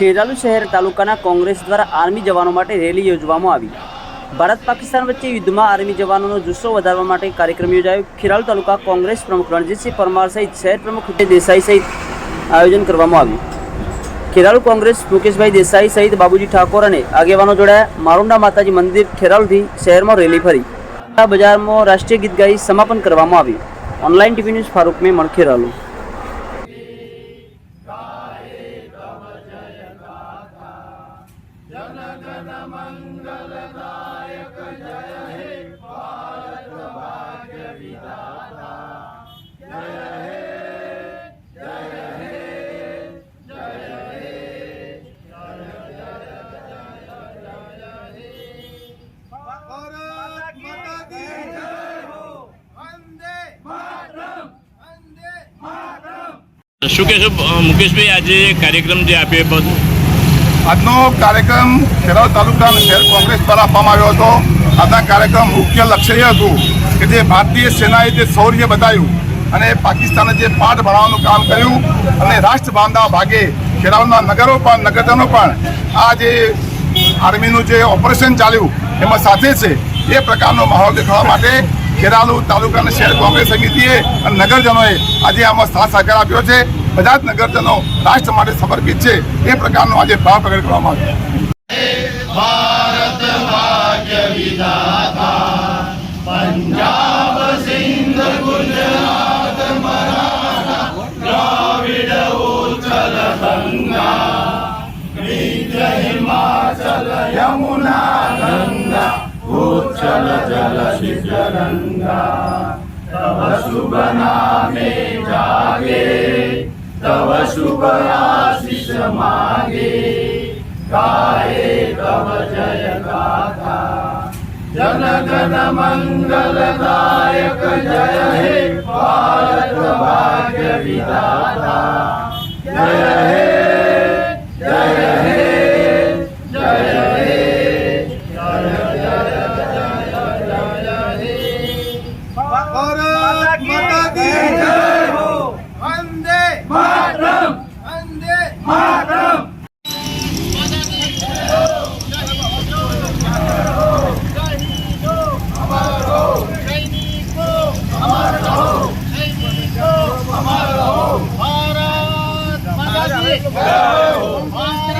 ખેરાલુ શહેર તાલુકાના કોંગ્રેસ દ્વારા આર્મી જવાનો માટે રેલી યોજવામાં આવી. ભારત પાકિસ્તાન વચ્ચે યુદ્ધમાં આર્મી જવાનોનો જુસ્સો વધારવા માટે કાર્યક્રમ યોજાયો. ખેરાલુ તાલુકા કોંગ્રેસ પ્રમુખ રણજીતસિંહ પરમાર સહિત શહેર પ્રમુખ દેસાઈ સહિત આયોજન કરવામાં આવ્યું. ખેરાલુ કોંગ્રેસ મુકેશભાઈ દેસાઈ સહિત બાબુજી ઠાકોર અને આગેવાનો જોડાયા. મારુંડા માતાજી મંદિર ખેરાલુથી શહેરમાં રેલી ફરી. બજારમાં રાષ્ટ્રીય ગીત ગાઈ સમાપન કરવામાં આવ્યું. Online TV news Farooq Memon Kheralu Bharat માતા કી જય હો વંદે માતરમ વંદે માતરમ શું કહેશો મુકેશભાઈ, આજે કાર્યક્રમ જે આપ્યો એ બદલ આજનો કાર્યક્રમ ખેરાલુ તાલુકા અને શહેર કોંગ્રેસ દ્વારા આપવામાં આવ્યો હતો. આજના કાર્યક્રમ મુખ્ય લક્ષ્ય હતું કે જે ભારતીય સેનાએ જે શૌર્ય બતાવ્યું અને પાકિસ્તાને જે પાઠ ભણાવવાનું કામ કર્યું અને રાષ્ટ્ર બાંધવા ભાગે ખેરાલુના નગરો પણ, નગરજનો પણ આ જે આર્મીનું જે ઓપરેશન ચાલ્યું એમાં સાથે છે. એ પ્રકારનો માહોલ દેખાવા માટે ખેરાલુ તાલુકા અને શહેર કોંગ્રેસ સમિતિએ અને નગરજનોએ આજે આમાં સાથ સહકાર આપ્યો છે. બધા નગરજનો રાષ્ટ્ર માટે સમર્પિત છે. એ પ્રકારનો આજે ભાવ પ્રગટ કરવામાં આવ્યો. ભારત तव शुभ आशीष मांगे गाए तव जय गाथा जन गण मंगल दायक जय हे Mantra!